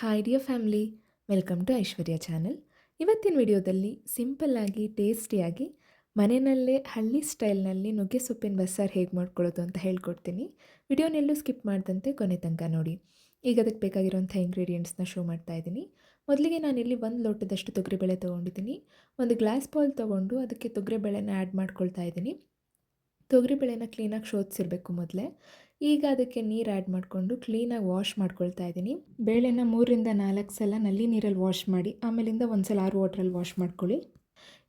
Hi dear family welcome to Aishwarya channel ಇವತ್ತಿನ ವಿಡಿಯೋದಲ್ಲಿ ಸಿಂಪಲ್ಲಾಗಿ ಟೇಸ್ಟಿಯಾಗಿ ಮನೆಯಲ್ಲೇ ಹಳ್ಳಿ ಸ್ಟೈಲ್ನಲ್ಲಿ ನುಗ್ಗೆ ಸೊಪ್ಪಿನ ಬಸ್ಸಾರು ಹೇಗೆ ಮಾಡ್ಕೊಳ್ಳೋದು ಅಂತ ಹೇಳ್ಕೊಡ್ತೀನಿ. ವಿಡಿಯೋನೆಲ್ಲೂ ಸ್ಕಿಪ್ ಮಾಡಿದಂತೆ ಕೊನೆ ತನಕ ನೋಡಿ. ಈಗ ಅದಕ್ಕೆ ಬೇಕಾಗಿರುವಂಥ ಇಂಗ್ರೀಡಿಯೆಂಟ್ಸ್ನ ಶೋ ಮಾಡ್ತಾ ಇದ್ದೀನಿ. ಮೊದಲಿಗೆ ನಾನಿಲ್ಲಿ ಒಂದು ಲೋಟದಷ್ಟು ತೊಗರಿಬೇಳೆ ತೊಗೊಂಡಿದ್ದೀನಿ. ಒಂದು ಗ್ಲಾಸ್ ಬಾಲ್ ತೊಗೊಂಡು ಅದಕ್ಕೆ ತೊಗರಿಬೇಳೆನ ಆ್ಯಡ್ ಮಾಡ್ಕೊಳ್ತಾ ಇದ್ದೀನಿ. ತೊಗರಿಬೇಳೆನ ಕ್ಲೀನಾಗಿ ಶೋಧಿಸಿರ್ಬೇಕು ಮೊದಲೇ. ಈಗ ಅದಕ್ಕೆ ನೀರು ಆ್ಯಡ್ ಮಾಡಿಕೊಂಡು ಕ್ಲೀನಾಗಿ ವಾಶ್ ಮಾಡ್ಕೊಳ್ತಾ ಇದ್ದೀನಿ. ಬೇಳೆನ ಮೂರರಿಂದ ನಾಲ್ಕು ಸಲ ನಲ್ಲಿ ನೀರಲ್ಲಿ ವಾಶ್ ಮಾಡಿ, ಆಮೇಲಿಂದ ಒಂದು ಸಲ ಆರು ವಾಟ್ರಲ್ಲಿ ವಾಶ್ ಮಾಡ್ಕೊಳ್ಳಿ.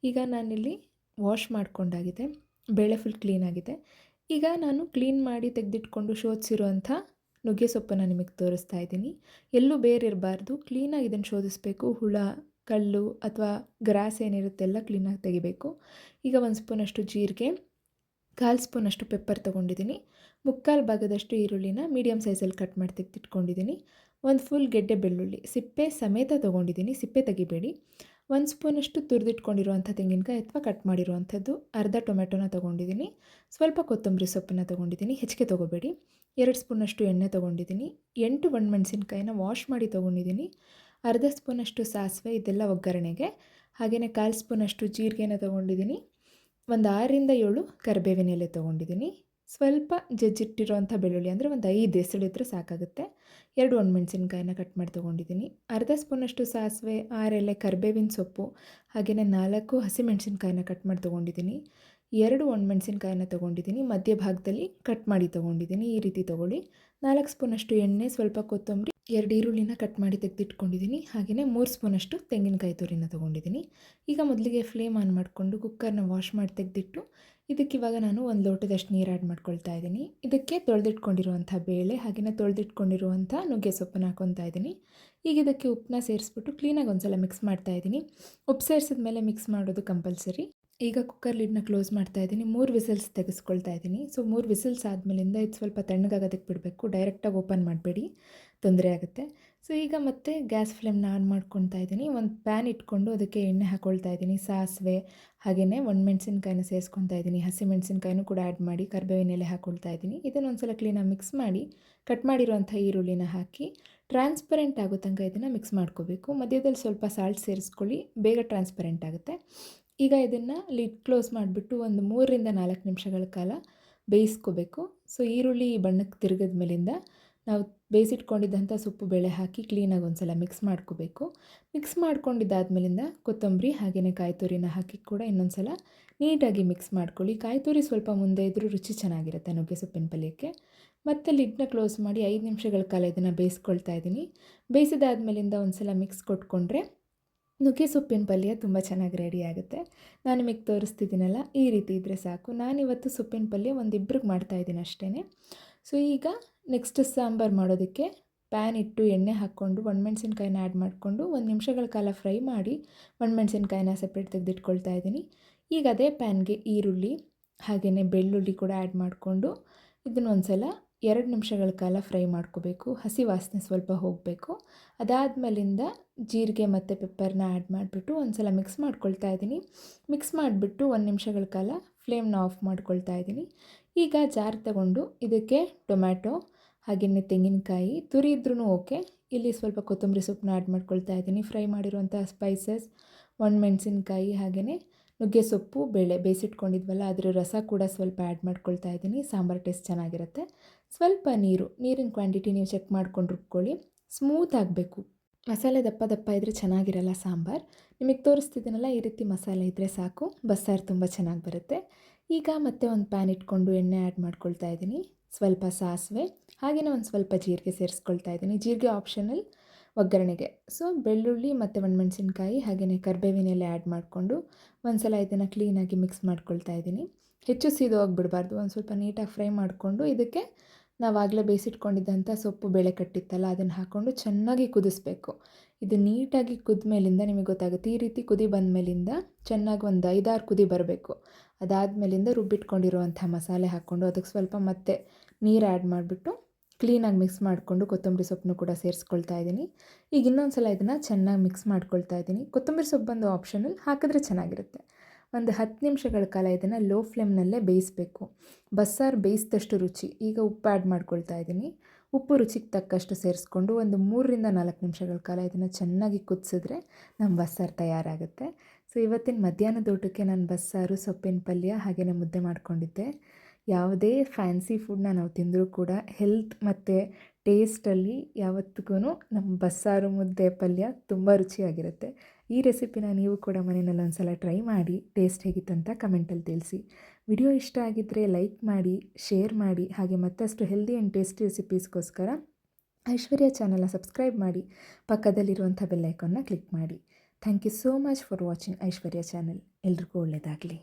ಈಗ ನಾನಿಲ್ಲಿ ವಾಶ್ ಮಾಡ್ಕೊಂಡಾಗಿದೆ. ಬೇಳೆ ಫುಲ್ ಕ್ಲೀನಾಗಿದೆ ಈಗ ನಾನು ಕ್ಲೀನ್ ಮಾಡಿ ತೆಗೆದಿಟ್ಕೊಂಡು ಶೋಧಿಸಿರುವಂಥ ನುಗ್ಗೆ ಸೊಪ್ಪನ್ನು ನಿಮಗೆ ತೋರಿಸ್ತಾ ಇದ್ದೀನಿ. ಎಲ್ಲೂ ಬೇರೆ ಇರಬಾರ್ದು. ಕ್ಲೀನಾಗಿ ಇದನ್ನು ಶೋಧಿಸಬೇಕು. ಹುಳ, ಕಲ್ಲು ಅಥವಾ ಗ್ರಾಸ್ ಏನಿರುತ್ತೆ ಎಲ್ಲ ಕ್ಲೀನಾಗಿ ತೆಗಿಬೇಕು. ಈಗ ಒಂದು ಸ್ಪೂನಷ್ಟು ಜೀರಿಗೆ. ಕಾಲು ಸ್ಪೂನಷ್ಟು ಪೆಪ್ಪರ್ ತೊಗೊಂಡಿದ್ದೀನಿ. ಮುಕ್ಕಾಲು ಭಾಗದಷ್ಟು ಈರುಳ್ಳಿನ ಮೀಡಿಯಮ್ ಸೈಜಲ್ಲಿ ಕಟ್ ಮಾಡಿ ತೆಗೆದಿಟ್ಕೊಂಡಿದ್ದೀನಿ ಒಂದು ಫುಲ್ ಗೆಡ್ಡೆ ಬೆಳ್ಳುಳ್ಳಿ, ಸಿಪ್ಪೆ ಸಮೇತ ತೊಗೊಂಡಿದ್ದೀನಿ, ಸಿಪ್ಪೆ ತೆಗಿಬೇಡಿ. ಒಂದು ಸ್ಪೂನಷ್ಟು ತುರಿದಿಟ್ಕೊಂಡಿರುವಂಥ ತೆಂಗಿನಕಾಯಿ ಅಥವಾ ಕಟ್ ಮಾಡಿರುವಂಥದ್ದು, ಅರ್ಧ ಟೊಮೆಟೊನ ತೊಗೊಂಡಿದ್ದೀನಿ. ಸ್ವಲ್ಪ ಕೊತ್ತಂಬರಿ ಸೊಪ್ಪನ್ನು ತೊಗೊಂಡಿದ್ದೀನಿ, ಹೆಚ್ಚಿಗೆ ತೊಗೋಬೇಡಿ. ಎರಡು ಸ್ಪೂನಷ್ಟು ಎಣ್ಣೆ ತೊಗೊಂಡಿದ್ದೀನಿ, ಎಂಟು ಒಣಮೆಣಸಿನ್ಕಾಯಿನ ವಾಶ್ ಮಾಡಿ ತೊಗೊಂಡಿದ್ದೀನಿ. ಅರ್ಧ ಸ್ಪೂನಷ್ಟು ಸಾಸಿವೆ, ಇದೆಲ್ಲ ಒಗ್ಗರಣೆಗೆ. ಹಾಗೆಯೇ ಕಾಲು ಸ್ಪೂನಷ್ಟು ಜೀರಿಗೆನ ತೊಗೊಂಡಿದ್ದೀನಿ. ಒಂದು ಆರರಿಂದ ಏಳು ಕರಿಬೇವಿನ ಎಲೆ ತೊಗೊಂಡಿದ್ದೀನಿ. ಸ್ವಲ್ಪ ಜಜ್ಜಿಟ್ಟಿರುವಂಥ ಬೆಳ್ಳುಳ್ಳಿ ಅಂದರೆ ಒಂದು ಐದು ಎಸಳಿದ್ರೆ ಸಾಕಾಗುತ್ತೆ. ಎರಡು ಒಣ ಮೆಣಸಿನ್ಕಾಯನ್ನ ಕಟ್ ಮಾಡಿ ತೊಗೊಂಡಿದ್ದೀನಿ. ಅರ್ಧ ಸ್ಪೂನಷ್ಟು ಸಾಸಿವೆ ಆರೆಲೆ ಕರಿಬೇವಿನ ಸೊಪ್ಪು ಹಾಗೆಯೇ ನಾಲ್ಕು ಹಸಿಮೆಣ್ಸಿನ್ಕಾಯಿನ ಕಟ್ ಮಾಡಿ ತೊಗೊಂಡಿದ್ದೀನಿ. ಎರಡು ಒಣ ಒಣಮೆಣ್ಸಿನ್ಕಾಯಿನ ತೊಗೊಂಡಿದ್ದೀನಿ. ಮಧ್ಯಭಾಗದಲ್ಲಿ ಕಟ್ ಮಾಡಿ ತೊಗೊಂಡಿದ್ದೀನಿ. ಈ ರೀತಿ ತೊಗೊಳ್ಳಿ. ನಾಲ್ಕು ಸ್ಪೂನಷ್ಟು ಎಣ್ಣೆ, ಸ್ವಲ್ಪ ಕೊತ್ತಂಬರಿ. ಎರಡು ಈರುಳ್ಳಿನ ಕಟ್ ಮಾಡಿ ತೆಗೆದಿಟ್ಕೊಂಡಿದ್ದೀನಿ. ಹಾಗೆಯೇ ಮೂರು ಸ್ಪೂನಷ್ಟು ತೆಂಗಿನಕಾಯಿ ತುರಿನ ತೊಗೊಂಡಿದ್ದೀನಿ. ಈಗ ಮೊದಲಿಗೆ ಫ್ಲೇಮ್ ಆನ್ ಮಾಡಿಕೊಂಡು ಕುಕ್ಕರ್ನ ವಾಶ್ ಮಾಡಿ ತೆಗೆದಿಟ್ಟು ಇದಕ್ಕೆ ಇವಾಗ ನಾನು ಒಂದು ಲೋಟದಷ್ಟು ನೀರು ಆ್ಯಡ್ ಮಾಡ್ಕೊಳ್ತಾ ಇದ್ದೀನಿ. ಇದಕ್ಕೆ ತೊಳೆದಿಟ್ಕೊಂಡಿರುವಂಥ ಬೇಳೆ ಹಾಗೆಯೇ ತೊಳೆದಿಟ್ಕೊಂಡಿರುವಂಥ ನುಗ್ಗೆ ಸೊಪ್ಪನ್ನು ಹಾಕೊತಾ ಇದ್ದೀನಿ. ಈಗ ಇದಕ್ಕೆ ಉಪ್ಪನ್ನ ಸೇರಿಸ್ಬಿಟ್ಟು ಕ್ಲೀನಾಗಿ ಒಂದು ಸಲ ಮಿಕ್ಸ್ ಮಾಡ್ತಾ ಇದ್ದೀನಿ. ಉಪ್ಪು ಸೇರಿಸಿದ ಮೇಲೆ ಮಿಕ್ಸ್ ಮಾಡೋದು ಕಂಪಲ್ಸರಿ ಈಗ ಕುಕ್ಕರ್ ಲಿಡ್ನ ಕ್ಲೋಸ್ ಮಾಡ್ತಾ ಇದ್ದೀನಿ. ಮೂರು ವಿಸಿಲ್ಸ್ ತೆಗೆಸ್ಕೊಳ್ತಾ ಇದ್ದೀನಿ. ಸೊ ಮೂರು ವಿಸಿಲ್ಸ್ ಆದಮೇಲಿಂದ ಇದು ಸ್ವಲ್ಪ ತಣ್ಣಗಾಗೋದಕ್ಕೆ ಬಿಡಬೇಕು. ಡೈರೆಕ್ಟಾಗಿ ಓಪನ್ ಮಾಡಬೇಡಿ. ತೊಂದರೆ ಆಗುತ್ತೆ. ಸೊ ಈಗ ಮತ್ತೆ ಗ್ಯಾಸ್ ಫ್ಲೇಮ್ನ ಆನ್ ಮಾಡ್ಕೊತಾ ಇದ್ದೀನಿ. ಒಂದು ಪ್ಯಾನ್ ಇಟ್ಕೊಂಡು ಅದಕ್ಕೆ ಎಣ್ಣೆ ಹಾಕ್ಕೊಳ್ತಾ ಇದ್ದೀನಿ. ಸಾಸಿವೆ ಹಾಗೆಯೇ ಒಣಮೆಣ್ಸಿನ್ಕಾಯಿನ ಸೇರಿಸ್ಕೊತಾ ಇದ್ದೀನಿ. ಹಸಿಮೆಣ್ಸಿನ್ಕಾಯಿನೂ ಕೂಡ ಆ್ಯಡ್ ಮಾಡಿ ಕರ್ಬೇವಿನ ಎಲೆ ಹಾಕ್ಕೊಳ್ತಾ ಇದ್ದೀನಿ. ಇದನ್ನು ಒಂದು ಸಲ ಕ್ಲೀನಾಗಿ ಮಿಕ್ಸ್ ಮಾಡಿ ಕಟ್ ಮಾಡಿರುವಂಥ ಈರುಳ್ಳಿನ ಹಾಕಿ ಟ್ರಾನ್ಸ್ಪರೆಂಟ್ ಆಗೋ ತನಕ ಇದನ್ನು ಮಿಕ್ಸ್ ಮಾಡ್ಕೋಬೇಕು. ಮಧ್ಯದಲ್ಲಿ ಸ್ವಲ್ಪ ಸಾಲ್ಟ್ ಸೇರಿಸ್ಕೊಳ್ಳಿ. ಬೇಗ ಟ್ರಾನ್ಸ್ಪರೆಂಟ್ ಆಗುತ್ತೆ. ಈಗ ಇದನ್ನು ಲಿಡ್ ಕ್ಲೋಸ್ ಮಾಡಿಬಿಟ್ಟು ಒಂದು ಮೂರರಿಂದ ನಾಲ್ಕು ನಿಮಿಷಗಳ ಕಾಲ ಬೇಯಿಸ್ಕೋಬೇಕು. ಸೊ ಈರುಳ್ಳಿ ಬಣ್ಣಕ್ಕೆ ತಿರುಗಿದ ಮೇಲಿಂದ ನಾವು ಬೇಯಿಸಿಟ್ಕೊಂಡಿದ್ದಂಥ ಸೊಪ್ಪು ಬೇಳೆ ಹಾಕಿ ಕ್ಲೀನಾಗಿ ಒಂದು ಸಲ ಮಿಕ್ಸ್ ಮಾಡ್ಕೋಬೇಕು. ಮಿಕ್ಸ್ ಮಾಡ್ಕೊಂಡಿದ್ದಾದ್ಮೇಲಿಂದ ಕೊತ್ತಂಬರಿ ಹಾಗೆಯೇ ಕಾಯಿ ತುರಿನ ಹಾಕಿ ಕೂಡ ಇನ್ನೊಂದು ಸಲ ನೀಟಾಗಿ ಮಿಕ್ಸ್ ಮಾಡ್ಕೊಳ್ಳಿ. ಕಾಯಿ ತುರಿ ಸ್ವಲ್ಪ ಮುಂದೆ ಇದ್ದರೂ ರುಚಿ ಚೆನ್ನಾಗಿರುತ್ತೆ ನುಗ್ಗೆ ಸೊಪ್ಪಿನ ಪಲ್ಯಕ್ಕೆ. ಮತ್ತು ಲಿಡ್ನ ಕ್ಲೋಸ್ ಮಾಡಿ ಐದು ನಿಮಿಷಗಳ ಕಾಲ ಇದನ್ನು ಬೇಯಿಸ್ಕೊಳ್ತಾ ಇದ್ದೀನಿ. ಬೇಯಿಸಿದಾದ್ಮೇಲಿಂದ ಒಂದು ಸಲ ಮಿಕ್ಸ್ ಕೊಟ್ಕೊಂಡ್ರೆ ನುಗ್ಗೆ ಸೊಪ್ಪಿನ ಪಲ್ಯ ತುಂಬ ಚೆನ್ನಾಗಿ ರೆಡಿ ಆಗುತ್ತೆ. ನಾನು ನಿಮಗೆ ತೋರಿಸ್ತಿದ್ದೀನಲ್ಲ, ಈ ರೀತಿ ಇದ್ದರೆ ಸಾಕು. ನಾನಿವತ್ತು ಸೊಪ್ಪಿನ ಪಲ್ಯ ಒಂದಿಬ್ರಿಗೆ ಮಾಡ್ತಾಯಿದ್ದೀನಿ ಅಷ್ಟೇ ಸೊ ಈಗ ನೆಕ್ಸ್ಟ್ ಸಾಂಬಾರು ಮಾಡೋದಕ್ಕೆ ಪ್ಯಾನ್ ಇಟ್ಟು ಎಣ್ಣೆ ಹಾಕ್ಕೊಂಡು ಒಣಮೆಣ್ಸಿನ್ಕಾಯಿನ ಆ್ಯಡ್ ಮಾಡಿಕೊಂಡು ಒಂದು ನಿಮಿಷಗಳ ಕಾಲ ಫ್ರೈ ಮಾಡಿ ಒಣಮೆಣ್ಸಿನ್ಕಾಯಿನ ಸಪ್ರೇಟ್ ತೆಗೆದಿಟ್ಕೊಳ್ತಾ ಇದ್ದೀನಿ. ಈಗ ಅದೇ ಪ್ಯಾನ್ಗೆ ಈರುಳ್ಳಿ ಹಾಗೆಯೇ ಬೆಳ್ಳುಳ್ಳಿ ಕೂಡ ಆ್ಯಡ್ ಮಾಡಿಕೊಂಡು ಇದನ್ನೊಂದು ಸಲ ಎರಡು ನಿಮಿಷಗಳ ಕಾಲ ಫ್ರೈ ಮಾಡ್ಕೋಬೇಕು, ಹಸಿ ವಾಸನೆ ಸ್ವಲ್ಪ ಹೋಗಬೇಕು. ಅದಾದಮೇಲಿಂದ ಜೀರಿಗೆ ಮತ್ತು ಪೆಪ್ಪರ್ನ ಆ್ಯಡ್ ಮಾಡಿಬಿಟ್ಟು ಒಂದು ಸಲ ಮಿಕ್ಸ್ ಮಾಡ್ಕೊಳ್ತಾ ಇದ್ದೀನಿ. ಮಿಕ್ಸ್ ಮಾಡಿಬಿಟ್ಟು ಒಂದು ನಿಮಿಷಗಳ ಕಾಲ ಫ್ಲೇಮ್ನ ಆಫ್ ಮಾಡ್ಕೊಳ್ತಾ ಇದ್ದೀನಿ. ಈಗ ಜಾರ್ ತಗೊಂಡು ಇದಕ್ಕೆ ಟೊಮ್ಯಾಟೊ ಹಾಗೆಯೇ ತೆಂಗಿನಕಾಯಿ, ತುರಿ ಇದ್ರೂ ಓಕೆ. ಇಲ್ಲಿ ಸ್ವಲ್ಪ ಕೊತ್ತಂಬರಿ ಸೊಪ್ಪನ್ನ ಆ್ಯಡ್ ಮಾಡ್ಕೊಳ್ತಾ ಇದ್ದೀನಿ. ಫ್ರೈ ಮಾಡಿರುವಂಥ ಸ್ಪೈಸಸ್ ಒಣಮೆಣ್ಸಿನ್ಕಾಯಿ ಹಾಗೆಯೇ ನುಗ್ಗೆ ಸೊಪ್ಪು, ಬೇಳೆ ಬೇಯಿಸಿಟ್ಕೊಂಡಿದ್ವಲ್ಲ, ಅದರ ರಸ ಕೂಡ ಸ್ವಲ್ಪ ಆ್ಯಡ್ ಮಾಡ್ಕೊಳ್ತಾ ಇದ್ದೀನಿ. ಸಾಂಬಾರು ಟೇಸ್ಟ್ ಚೆನ್ನಾಗಿರುತ್ತೆ. ಸ್ವಲ್ಪ ನೀರು, ನೀರಿನ ಕ್ವಾಂಟಿಟಿ ನೀವು ಚೆಕ್ ಮಾಡ್ಕೊಂಡು ರುಬ್ಕೊಳ್ಳಿ. ಸ್ಮೂತ್ ಆಗಬೇಕು. ಮಸಾಲೆ ದಪ್ಪ ದಪ್ಪ ಇದ್ದರೆ ಚೆನ್ನಾಗಿರಲ್ಲ ಸಾಂಬಾರು. ನಿಮಗೆ ತೋರಿಸ್ತಿದ್ದೀನಲ್ಲ, ಈ ರೀತಿ ಮಸಾಲೆ ಇದ್ದರೆ ಸಾಕು. ಬಸ್ಸಾರು ತುಂಬ ಚೆನ್ನಾಗಿ ಬರುತ್ತೆ. ಈಗ ಮತ್ತೆ ಒಂದು ಪ್ಯಾನ್ ಇಟ್ಕೊಂಡು ಎಣ್ಣೆ ಆ್ಯಡ್ ಮಾಡ್ಕೊಳ್ತಾ ಇದ್ದೀನಿ. ಸ್ವಲ್ಪ ಸಾಸಿವೆ ಹಾಗೆಯೇ ಒಂದು ಸ್ವಲ್ಪ ಜೀರಿಗೆ ಸೇರಿಸ್ಕೊಳ್ತಾ ಇದ್ದೀನಿ. ಜೀರಿಗೆ ಆಪ್ಷನಲ್ ಒಗ್ಗರಣೆಗೆ. ಸೊ ಬೆಳ್ಳುಳ್ಳಿ ಮತ್ತು ಒಣಮೆಣ್ಸಿನ್ಕಾಯಿ ಹಾಗೆಯೇ ಕರ್ಬೇವಿನ ಎಲೆ ಆ್ಯಡ್ ಮಾಡಿಕೊಂಡು ಒಂದು ಸಲ ಇದನ್ನು ಕ್ಲೀನಾಗಿ ಮಿಕ್ಸ್ ಮಾಡ್ಕೊಳ್ತಾ ಇದ್ದೀನಿ. ಹೆಚ್ಚು ಸೀದೋಗಿಬಿಡಬಾರ್ದು ಒಂದು ಸ್ವಲ್ಪ ನೀಟಾಗಿ ಫ್ರೈ ಮಾಡಿಕೊಂಡು ಇದಕ್ಕೆ ನಾವಾಗಲೇ ಬೇಯಿಸಿಟ್ಕೊಂಡಿದ್ದಂಥ ಸೊಪ್ಪು ಬೇಳೆ ಕಟ್ಟಿತ್ತಲ್ಲ ಅದನ್ನು ಹಾಕ್ಕೊಂಡು ಚೆನ್ನಾಗಿ ಕುದಿಸ್ಬೇಕು. ಇದು ನೀಟಾಗಿ ಕುದ್ಮೇಲಿಂದ ನಿಮಗೆ ಗೊತ್ತಾಗುತ್ತೆ, ಈ ರೀತಿ ಕುದಿ ಬಂದ ಮೇಲಿಂದ ಚೆನ್ನಾಗಿ ಒಂದು ಐದಾರು ಕುದಿ ಬರಬೇಕು. ಅದಾದಮೇಲಿಂದ ರುಬ್ಬಿಟ್ಕೊಂಡಿರುವಂಥ ಮಸಾಲೆ ಹಾಕ್ಕೊಂಡು ಅದಕ್ಕೆ ಸ್ವಲ್ಪ ಮತ್ತೆ ನೀರು ಆ್ಯಡ್ ಮಾಡಿಬಿಟ್ಟು ಕ್ಲೀನಾಗಿ ಮಿಕ್ಸ್ ಮಾಡಿಕೊಂಡು ಕೊತ್ತಂಬರಿ ಸೊಪ್ಪನ್ನು ಕೂಡ ಸೇರಿಸ್ಕೊಳ್ತಾ ಇದ್ದೀನಿ. ಈಗ ಇನ್ನೊಂದು ಸಲ ಇದನ್ನು ಚೆನ್ನಾಗಿ ಮಿಕ್ಸ್ ಮಾಡ್ಕೊಳ್ತಾ ಇದ್ದೀನಿ. ಕೊತ್ತಂಬರಿ ಸೊಪ್ಪು ಬಂದು ಆಪ್ಷನಲ್ ಹಾಕಿದ್ರೆ ಚೆನ್ನಾಗಿರುತ್ತೆ. ಒಂದು ಹತ್ತು ನಿಮಿಷಗಳ ಕಾಲ ಇದನ್ನು ಲೋ ಫ್ಲೇಮ್ನಲ್ಲೇ ಬೇಯಿಸಬೇಕು. ಬಸ್ಸಾರು ಬೇಯಿಸಿದಷ್ಟು ರುಚಿ. ಈಗ ಉಪ್ಪು ಆ್ಯಡ್ ಮಾಡ್ಕೊಳ್ತಾ ಇದ್ದೀನಿ. ಉಪ್ಪು ರುಚಿಗೆ ತಕ್ಕಷ್ಟು ಸೇರಿಸ್ಕೊಂಡು ಒಂದು ಮೂರರಿಂದ ನಾಲ್ಕು ನಿಮಿಷಗಳ ಕಾಲ ಇದನ್ನು ಚೆನ್ನಾಗಿ ಕುದಿಸಿದ್ರೆ ನಮ್ಮ ಬಸ್ಸಾರು ತಯಾರಾಗುತ್ತೆ. ಸೊ ಇವತ್ತಿನ ಮಧ್ಯಾಹ್ನದ ಊಟಕ್ಕೆ ನಾನು ಬಸ್ಸಾರು, ಸೊಪ್ಪಿನ ಪಲ್ಯ ಹಾಗೆಯೇ ಮುದ್ದೆ ಮಾಡ್ಕೊಂಡಿದ್ದೆ. ಯಾವುದೇ ಫ್ಯಾನ್ಸಿ ಫುಡ್ನ ನಾವು ತಿಂದರೂ ಕೂಡ ಹೆಲ್ತ್ ಮತ್ತು ಟೇಸ್ಟಲ್ಲಿ ಯಾವತ್ತಿಗೂ ನಮ್ಮ ಬಸ್ಸಾರು ಮುದ್ದೆ ಪಲ್ಯ ತುಂಬ ರುಚಿಯಾಗಿರುತ್ತೆ. ಈ ರೆಸಿಪಿನ ನೀವು ಕೂಡ ಮನೆಯಲ್ಲಿ ಒಂದು ಸಲ ಟ್ರೈ ಮಾಡಿ ಟೇಸ್ಟ್ ಹೇಗಿತ್ತು ಅಂತ ಕಮೆಂಟಲ್ಲಿ ತಿಳಿಸಿ. ವಿಡಿಯೋ ಇಷ್ಟ ಆಗಿದ್ದರೆ ಲೈಕ್ ಮಾಡಿ ಶೇರ್ ಮಾಡಿ, ಹಾಗೆ ಮತ್ತಷ್ಟು ಹೆಲ್ದಿ ಆ್ಯಂಡ್ ಟೇಸ್ಟಿ ರೆಸಿಪೀಸ್ಗೋಸ್ಕರ ಐಶ್ವರ್ಯ ಚಾನಲ್ನ ಸಬ್ಸ್ಕ್ರೈಬ್ ಮಾಡಿ. ಪಕ್ಕದಲ್ಲಿರುವಂಥ ಬೆಲ್ಲೈಕನ್ನ ಕ್ಲಿಕ್ ಮಾಡಿ. Thank you so much for watching Aishwarya channel ಎಲ್ರಿಗೂ ಒಳ್ಳೆಯದಾಗಲಿ